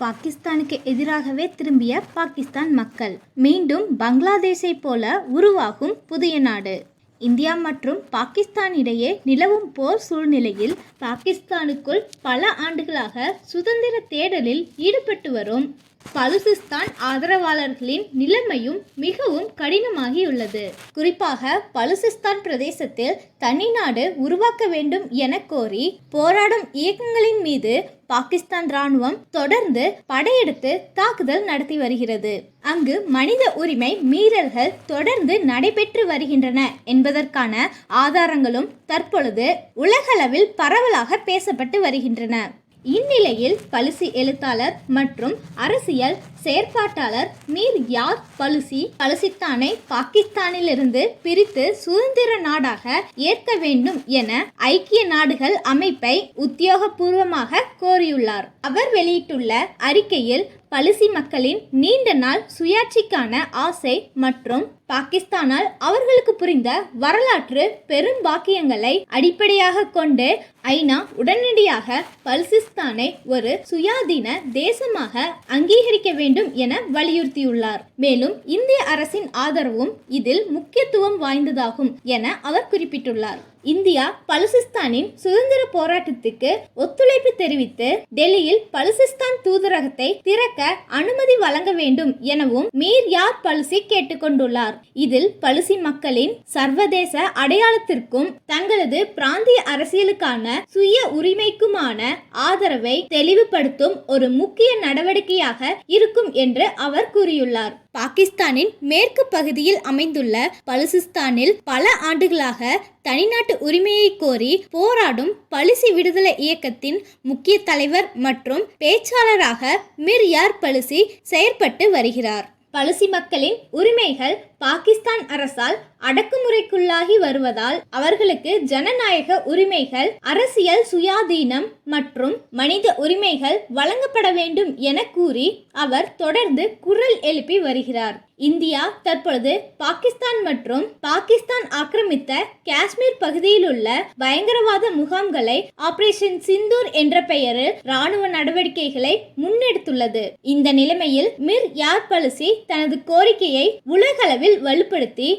பாகிஸ்தானுக்கு எதிராகவே திரும்பிய பாகிஸ்தான் மக்கள். மீண்டும் பங்களாதேஷை போல உருவாகும் புதிய நாடு. இந்தியா மற்றும் பாகிஸ்தான் இடையே நிலவும் போர் சூழ்நிலையில் பாகிஸ்தானுக்குள் பல ஆண்டுகளாக சுதந்திர தேடலில் ஈடுபட்டு வரும். பலுசிஸ்தான் ஆதரவாளர்களின் நிலைமையும் மிகவும் கடினமாகியுள்ளது. குறிப்பாக பலுசிஸ்தான் பிரதேசத்தில் தனிநாடு உருவாக்க வேண்டும் என கோரி போராடும் இயக்கங்களின் மீது பாகிஸ்தான் ராணுவம் தொடர்ந்து படையெடுத்து தாக்குதல் நடத்தி வருகிறது. அங்கு மனித உரிமை மீறல்கள் தொடர்ந்து நடைபெற்று வருகின்றன என்பதற்கான ஆதாரங்களும் தற்பொழுது உலகளவில் பரவலாக பேசப்பட்டு வருகின்றன. இந்நிலையில் பலுசி எழுத்தாளர் மற்றும் அரசியல் செயற்பாட்டாளர் மீர் யார் பலுசி பலுசித்தானை பாகிஸ்தானிலிருந்து பிரித்து சுதந்திர நாடாக ஏற்க வேண்டும் என ஐக்கிய நாடுகள் அமைப்பை உத்தியோகபூர்வமாக கோரியுள்ளார். அவர் வெளியிட்டுள்ள அறிக்கையில் பலுசி மக்களின் நீண்ட நாள் சுயாட்சிக்கான ஆசை மற்றும் பாகிஸ்தானால் அவர்களுக்கு புரிந்த வரலாற்று பெரும் பாக்கியங்களை அடிப்படையாக கொண்டு ஐநா உடனடியாக பல்சிஸ்தானை ஒரு சுயாதீன தேசமாக அங்கீகரிக்க வேண்டும். என வலியுறுத்தியுள்ளார். மேலும் இந்திய அரசின் ஆதரவும் இதில் முக்கியத்துவம் வாய்ந்ததாகும் என அவர் குறிப்பிட்டுள்ளார். இந்தியா பலுசிஸ்தானின் சுதந்திர போராட்டத்துக்கு ஒத்துழைப்பு தெரிவித்து டெல்லியில் பலுசிஸ்தான் தூதரகத்தை திறக்க அனுமதி வழங்க வேண்டும் எனவும் மீர் யார் பலுசி கேட்டுக்கொண்டுள்ளார். இதில் பலுசி மக்களின் சர்வதேச அடையாளத்திற்கும் தங்களது பிராந்திய அரசியலுக்கான சுய உரிமைக்குமான ஆதரவை தெளிவுபடுத்தும் ஒரு முக்கிய நடவடிக்கையாக இருக்கும் என்று அவர் கூறியுள்ளார். பாகிஸ்தானின் மேற்கு பகுதியில் அமைந்துள்ள பலுசிஸ்தானில் பல ஆண்டுகளாக தனிநாட்டு உரிமையை கோரி போராடும் பலிசி விடுதலை இயக்கத்தின் முக்கிய தலைவர் மற்றும் பேச்சாளராக மிர் யார் பலுசி செயற்பட்டு வருகிறார். பலுசி மக்களின் உரிமைகள் பாகிஸ்தான் அரசால் அடக்குமுறைக்குள்ளாகி வருவதால் அவர்களுக்கு ஜனநாயக உரிமைகள் அரசியல் சுயாதீனம் மற்றும் மனித உரிமைகள் வழங்கப்பட வேண்டும் என கூறி அவர் தொடர்ந்து குரல் எழுப்பி வருகிறார். இந்தியா தற்பொழுது பாகிஸ்தான் மற்றும் பாகிஸ்தான் ஆக்கிரமித்த காஷ்மீர் பகுதியில் உள்ள பயங்கரவாத முகாம்களை ஆபரேஷன் சிந்தூர் என்ற பெயரில் ராணுவ நடவடிக்கைகளை முன்னெடுத்துள்ளது. இந்த நிலைமையில் மிர் யார் பலுசி தனது கோரிக்கையை உலகளவில் வலுப்படுத்தி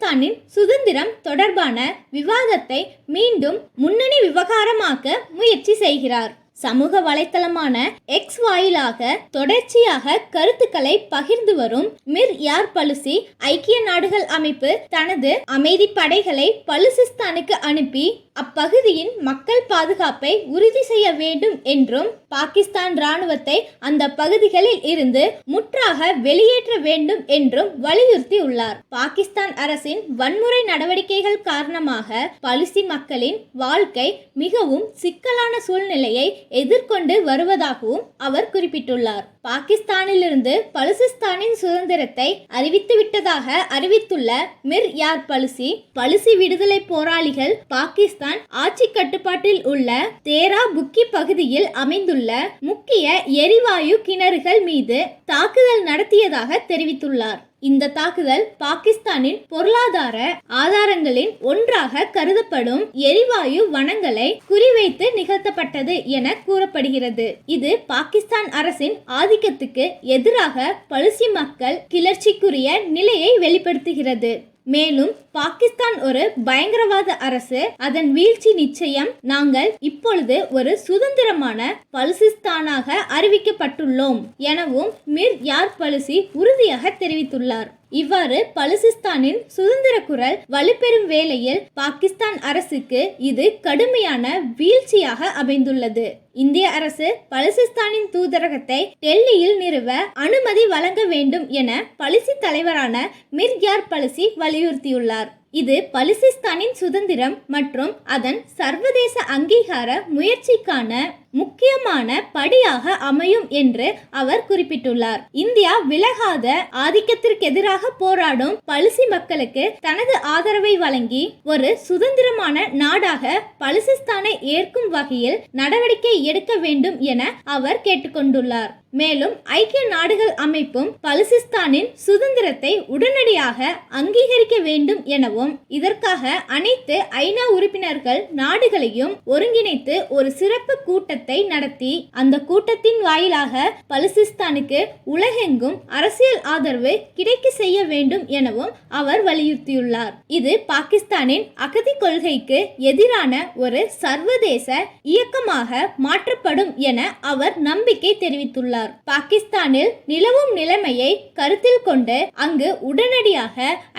பாகிஸ்தானின் சுதந்திரம் தொடர்பான விவாதத்தை மீண்டும் முன்னணி விவகாரமாக்க முயற்சி செய்கிறார். சமூக வலைத்தளமான எக்ஸ் வாயிலாக தொடர்ச்சியாக கருத்துக்களை பகிர்ந்து வரும் மிர் யார் பலுசி ஐக்கிய நாடுகள் அமைப்பு தனது அமைதி படைகளை பலுசிஸ்தானுக்கு அனுப்பி அப்பகுதியின் மக்கள் பாதுகாப்பை உறுதி செய்ய வேண்டும் என்றும் பாகிஸ்தான் ராணுவத்தை அந்த பகுதிகளில் இருந்து முற்றாக வெளியேற்ற வேண்டும் என்றும் வலியுறுத்தி உள்ளார் பாகிஸ்தான் அரசின் வன்முறை நடவடிக்கைகள் காரணமாக பலுசி மக்களின் வாழ்க்கை மிகவும் சிக்கலான சூழ்நிலையை எதிர்கொண்டு வருவதாகவும் அவர் குறிப்பிட்டுள்ளார். பாகிஸ்தானிலிருந்து பலுசிஸ்தானின் சுதந்திரத்தை அறிவித்து விட்டதாக அறிவித்துள்ள மிர் யார் பலுசி பலுசி விடுதலை போராளிகள் பாகிஸ்தான் ஆட்சி கட்டுப்பாட்டில் உள்ள தேரா புக்கி பகுதியில் அமைந்துள்ள முக்கிய எரிவாயு கிணறுகள் மீது தாக்குதல் நடத்தியதாக தெரிவித்துள்ளார். இந்த தாக்குதல் பாகிஸ்தானின் பொருளாதார ஆதாரங்களின் ஒன்றாக கருதப்படும் எரிவாயு வனங்களை குறிவைத்து நிகழ்த்தப்பட்டது என கூறப்படுகிறது. இது பாகிஸ்தான் அரசின் ஆதிக்கத்துக்கு எதிராக பழுசி மக்கள் கிளர்ச்சிக்குரிய நிலையை வெளிப்படுத்துகிறது. மேலும் பாகிஸ்தான் ஒரு பயங்கரவாத அரசு. அதன் வீழ்ச்சி நிச்சயம் நாங்கள் இப்பொழுது ஒரு சுதந்திரமான பலுசிஸ்தானாக அறிவிக்கப்பட்டுள்ளோம் எனவும் மிர் யார் பலுசி உறுதியாக தெரிவித்துள்ளார். இவ்வாறு பலுசிஸ்தானின் சுதந்திர குரல் வலுப்பெறும் வேளையில் பாகிஸ்தான் அரசுக்கு இது கடுமையான வீழ்ச்சியாக அமைந்துள்ளது. இந்திய அரசு பலுசிஸ்தானின் தூதரகத்தை டெல்லியில் நிறுவ அனுமதி வழங்க வேண்டும் என பலிசி தலைவரான மிர்யார் பலிசி வலியுறுத்தியுள்ளார். இது பலிசிஸ்தானின் சுதந்திரம் மற்றும் அதன் சர்வதேச அங்கீகார முயற்சிக்கான முக்கியமான படியாக அமையும் என்று அவர் குறிப்பிட்டுள்ளார். இந்தியா விலகாத ஆதிக்கத்திற்கு எதிராக போராடும் பலிசி மக்களுக்கு தனது ஆதரவை வழங்கி ஒரு சுதந்திரமான நாடாக பலுசிஸ்தானை ஏற்கும் வகையில் நடவடிக்கை எடுக்க வேண்டும் என அவர் கேட்டுக்கொண்டுள்ளார். மேலும் ஐக்கிய நாடுகள் அமைப்பும் பலுசிஸ்தானின் சுதந்திரத்தை உடனடியாக அங்கீகரிக்க வேண்டும் எனவும் இதற்காக அனைத்து ஐநா உறுப்பினர்கள் நாடுகளையும் ஒருங்கிணைத்து ஒரு சிறப்பு கூட்டத்தை நடத்தி அந்த கூட்டத்தின் வாயிலாக பலுசிஸ்தானுக்கு உலகெங்கும் அரசியல் ஆதரவு கிடைக்க செய்ய வேண்டும் எனவும் அவர் வலியுறுத்தியுள்ளார். இது பாகிஸ்தானின் அகதி கொள்கைக்கு எதிரான ஒரு சர்வதேச இயக்கமாக மாற்றப்படும் என அவர் நம்பிக்கை தெரிவித்துள்ளார். பாகிஸ்தானில் நிலவும் நிலைமையை கருத்தில் கொண்டு அங்கு உடனடியாக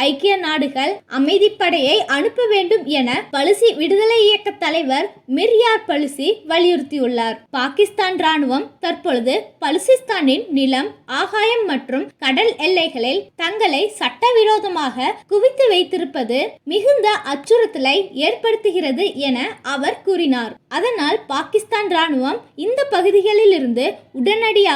ஐக்கிய நாடுகள் அமைதிப்படையை அனுப்ப வேண்டும் என பலுசி விடுதலை இயக்க தலைவர் மிர்யார் பலுசி வலியுறுத்தியுள்ளார். பாகிஸ்தான் ராணுவம் தற்பொழுது பலுசிஸ்தானின் நிலம் ஆகாயம் மற்றும் கடல் எல்லைகளில் தங்களை சட்டவிரோதமாக குவித்து வைத்திருப்பது மிகுந்த அச்சுறுத்தலை ஏற்படுத்துகிறது என அவர் கூறினார். அதனால் பாகிஸ்தான் ராணுவம் இந்த பகுதிகளில் இருந்து உடனடியாக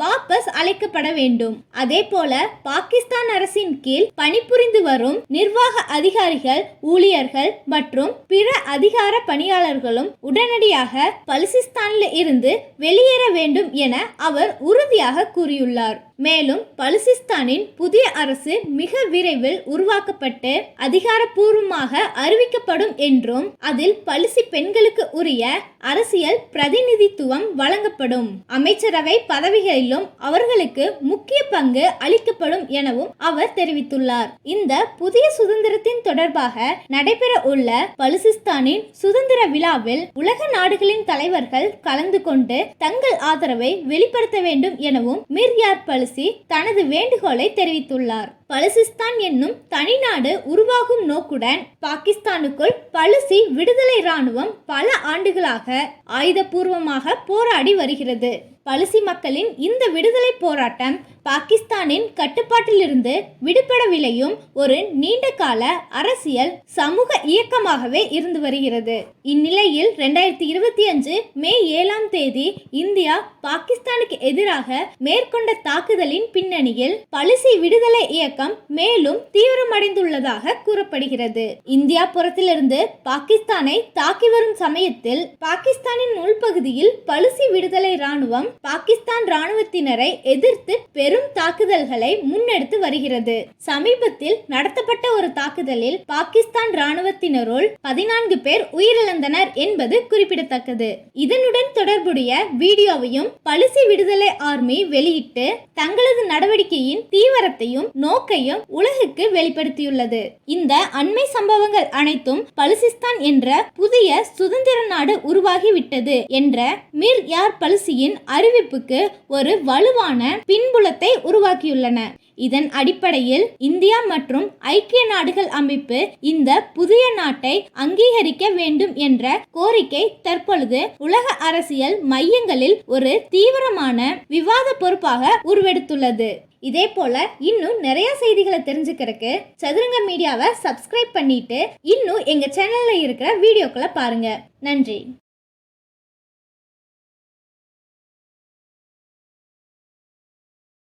வாபஸ் அழைக்கப்பட வேண்டும். அதே போல பாகிஸ்தான் அரசின் கீழ் பணிபுரிந்து வரும் நிர்வாக அதிகாரிகள் ஊழியர்கள் மற்றும் பிற அதிகார பணியாளர்களும் உடனடியாக பலுசிஸ்தானில் இருந்து வெளியேற வேண்டும் என அவர் உறுதியாக கூறியுள்ளார். மேலும் பலுசிஸ்தானின் புதிய அரசு மிக விரைவில் உருவாக்கப்பட்டு அதிகாரப்பூர்வமாக அறிவிக்கப்படும் என்றும் அதில் பலுசி பெண்களுக்கு உரிய அரசியல் பிரதிநிதித்துவம் வழங்கப்படும். அமைச்சரவை பதவிகளிலும் அவர்களுக்கு முக்கிய பங்கு அளிக்கப்படும் எனவும் அவர் தெரிவித்துள்ளார். இந்த புதிய சுதந்திரத்தின் தொடர்பாக நடைபெற உள்ள பலுசிஸ்தானின் சுதந்திர விழாவில் உலக நாடுகளின் தலைவர்கள் கலந்து கொண்டு தங்கள் ஆதரவை வெளிப்படுத்த வேண்டும் எனவும் மிர்யார் பலுசி தனது வேண்டுகோளை தெரிவித்துள்ளார். பலுசிஸ்தான் என்னும் தனிநாடு உருவாகும் நோக்குடன் பாகிஸ்தானுக்குள் பலுசி விடுதலை இராணுவம் பல ஆண்டுகளாக ஆயுதபூர்வமாக போராடி வருகிறது. பலுசி மக்களின் இந்த விடுதலை போராட்டம் பாகிஸ்தானின் கட்டுப்பாட்டிலிருந்து விடுபடவில்லையும் ஒரு நீண்ட கால அரசியல் சமூக இயக்கமாகவே இருந்து வருகிறது. இந்நிலையில் ரெண்டாயிரத்தி இருபத்தி அஞ்சு மே ஏழாம் தேதி இந்தியா பாகிஸ்தானுக்கு எதிராக மேற்கொண்ட தாக்குதலின் பின்னணியில் பலுசி விடுதலை இயக்கம் மேலும் தீவிரமடைந்துள்ளதாக கூறப்படுகிறது. இந்தியா புறத்திலிருந்து பாகிஸ்தானை தாக்கி வரும் சமயத்தில் பாகிஸ்தானின் உள்பகுதியில் பலுசி விடுதலை ராணுவம் பாகிஸ்தான் ராணுவத்தினரை எதிர்த்து பெரும் தாக்குதல்களை முன்னெடுத்து வருகிறது. சமீபத்தில் நடத்தப்பட்ட ஒரு தாக்குதலில் பாகிஸ்தான் ராணுவத்தினருள் பதினான்கு பேர் உயிரிழந்தனர் என்பது குறிப்பிடத்தக்கது. இதனுடன் தொடர்புடைய வீடியோவையும் பலுசி விடுதலை ஆர்மி வெளியிட்டு தங்களது நடவடிக்கையின் தீவிரத்தையும் நோக்கையும் உலகுக்கு வெளிப்படுத்தியுள்ளது. இந்த அண்மை சம்பவங்கள் அனைத்தும் பலுசிஸ்தான் என்ற புதிய சுதந்திர நாடு உருவாகிவிட்டது என்ற மிர் யார் பலுசியின் அறிவிப்புக்கு ஒரு வலுவான பின்புலத்தை உருவாக்கியுள்ளன. இதன் அடிப்படையில் இந்தியா மற்றும் ஐக்கிய நாடுகள் அமைப்பு இந்த புதிய நாட்டை அங்கீகரிக்க வேண்டும் என்ற கோரிக்கை தற்பொழுது உலக அரசியல் மையங்களில் ஒரு தீவிரமான விவாத பொறுப்பாக உருவெடுத்துள்ளது. இதே போல இன்னும் நிறைய செய்திகளை தெரிஞ்சுக்கிறதுக்கு சதுரங்க மீடியாவை சப்ஸ்கிரைப் பண்ணிட்டு இன்னும் எங்க சேனல்ல இருக்கிற வீடியோக்களை பாருங்க. நன்றி.